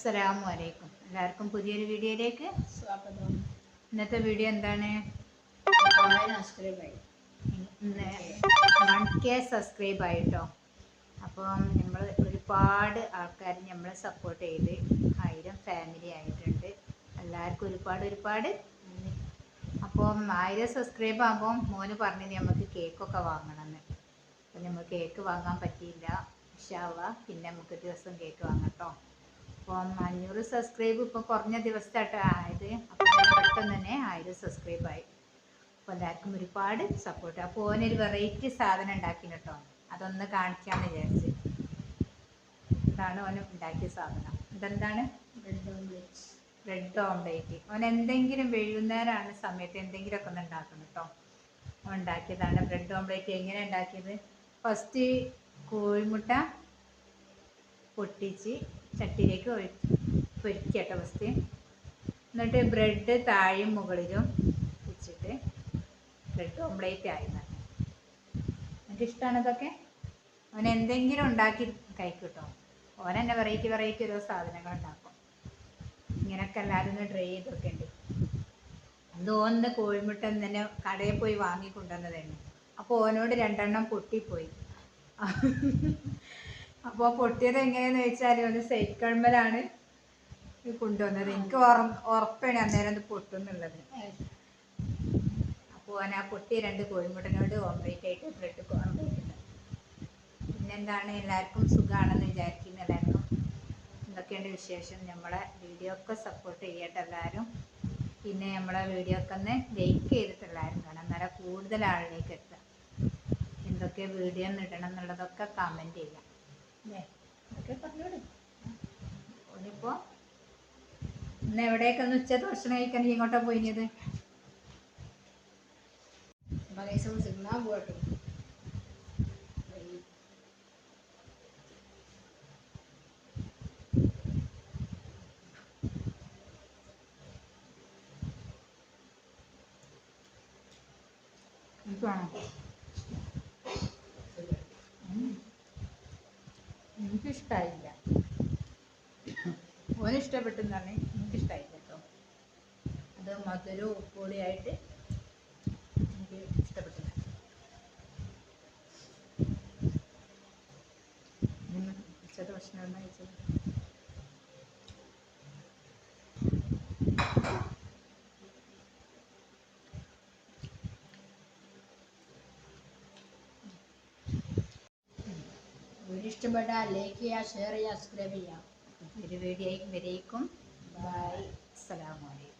അസ്സലാമു അലൈക്കും. എല്ലാവർക്കും പുതിയൊരു വീഡിയോയിലേക്ക് സ്വാഗതം. ഇന്നത്തെ വീഡിയോ എന്താണ്? വൺ കെ സബ്സ്ക്രൈബ് ആയിട്ടോ. അപ്പം നമ്മൾ ഒരുപാട് ആൾക്കാർ നമ്മളെ സപ്പോർട്ട് ചെയ്ത് ആയിരം ഫാമിലി ആയിട്ടുണ്ട്. എല്ലാവർക്കും ഒരുപാട് ഒരുപാട്. അപ്പം ആയിരം സബ്സ്ക്രൈബ് ആകുമ്പോൾ മോന് പറഞ്ഞത് നമുക്ക് കേക്കൊക്കെ വാങ്ങണമെന്ന്. അപ്പം നമ്മൾ കേക്ക് വാങ്ങാൻ പറ്റിയില്ല. ഇഷാവ പിന്നെ നമുക്ക് ദിവസം കേക്ക് വാങ്ങട്ടോ അപ്പം അഞ്ഞൂറ് സബ്സ്ക്രൈബ് ഇപ്പം കുറഞ്ഞ ദിവസമായിട്ട് ആയത്. അപ്പോൾ പെട്ടെന്ന് തന്നെ ആയിരം സബ്സ്ക്രൈബ് ആയി. അപ്പോൾ എല്ലാവർക്കും ഒരുപാട് സപ്പോർട്ട് അപ്പോൾ ഓനൊരു വെറൈറ്റി സാധനം ഉണ്ടാക്കി കേട്ടോ അതൊന്ന് കാണിക്കാമെന്ന് വിചാരിച്ച്. ഇതാണ് ഓന് ഉണ്ടാക്കിയ സാധനം. ഇതെന്താണ്? ബ്രെഡ് ഓംലെറ്റ് ഓൻ എന്തെങ്കിലും വൈകുന്നേരമാണ് സമയത്ത് എന്തെങ്കിലുമൊക്കെ ഒന്ന് ഉണ്ടാക്കണം കേട്ടോ ഉണ്ടാക്കിയതാണ്. ബ്രെഡ് ഓംലേറ്റ് എങ്ങനെ ഉണ്ടാക്കിയത്? ഫസ്റ്റ് കോഴിമുട്ട പൊട്ടിച്ച് ചട്ടിയിലേക്ക് പൊരിക്കട്ടോ ഫസ്റ്റ് എന്നിട്ട് ബ്രെഡ് താഴെയും മുകളിലും വെച്ചിട്ട് ബ്രെഡ് ഓംലേറ്റ് ആയി എനിക്ക് ഇഷ്ടമാണ് ഇതൊക്കെ? അവൻ എന്തെങ്കിലും ഉണ്ടാക്കി കഴിക്കും കേട്ടോ ഓൻ തന്നെ വെറൈറ്റി വെറൈറ്റി ഓരോ സാധനങ്ങൾ ഉണ്ടാക്കും. ഇങ്ങനൊക്കെ എല്ലാവരും ഒന്ന് ട്രൈ ചെയ്തൊക്കെ ഉണ്ട് അത് ഓന്ന് കോഴിമുട്ട തന്നെ കടയിൽ പോയി വാങ്ങി കൊണ്ടുവന്നതാണ് അപ്പോൾ ഓനോട് രണ്ടെണ്ണം പൊട്ടിപ്പോയി. അപ്പോൾ പൊട്ടിയത് എങ്ങനെയാന്ന് വെച്ചാൽ ഒന്ന് സൈക്കിൾമലാണ് കൊണ്ടുവന്നത്. എനിക്ക് ഉറ- ഉറപ്പാണ് അന്നേരം അത് പൊട്ടുന്നുള്ളത്. അപ്പോൾ ഞാൻ ആ പൊട്ടിയ രണ്ട് കോഴിമുട്ടനോട് ഓംലേറ്റ് ആയിട്ട് ബ്രെഡ് ഓംലേറ്റ് പിന്നെന്താണ് എല്ലാവർക്കും സുഖമാണെന്ന് വിചാരിക്കുന്നു എല്ലാവർക്കും. എന്തൊക്കെയുണ്ട് വിശേഷം? നമ്മളെ വീഡിയോ ഒക്കെ സപ്പോർട്ട് ചെയ്യട്ടെ എല്ലാവരും. പിന്നെ നമ്മളെ വീഡിയോ ഒക്കെ ഒന്ന് ലൈക്ക് ചെയ്തിട്ട് എല്ലാവരും കാണാം. എന്നാലും കൂടുതൽ ആളിലേക്ക് എത്താം. എന്തൊക്കെ വീഡിയോ ഇടണം എന്നുള്ളതൊക്കെ കമന്റ് ചെയ്യാം. അല്ലേ അതൊക്കെ പറഞ്ഞോട് ഓനിപ്പോൾ ഇന്ന് എവിടെയൊക്കെ ഒന്ന് ഉച്ച ഭക്ഷണം കഴിക്കാൻ നീ ഇങ്ങോട്ടാ പോയിഞ്ഞത് പൈസ പോയിട്ടു എനിക്ക് വേണം? എനിക്കിഷ്ടായില്ല. ഓന് പറഞ്ഞാൽ എനിക്കിഷ്ടായില്ല കേട്ടോ. അത് മധുരവും ഉപ്പുപൊടിയായിട്ട് എനിക്ക്. ഉച്ചത്തെ ഭക്ഷണം എന്നാ കഴിച്ചത് ഇഷ്ടപ്പെട്ടാൽ ലൈക്ക് ചെയ്യുക ഷെയർ ചെയ്യുക സബ്സ്ക്രൈബ് ചെയ്യുക ഒരു വീഡിയോ വരേക്കും ബൈ അസ്സലാമു അലൈക്കും.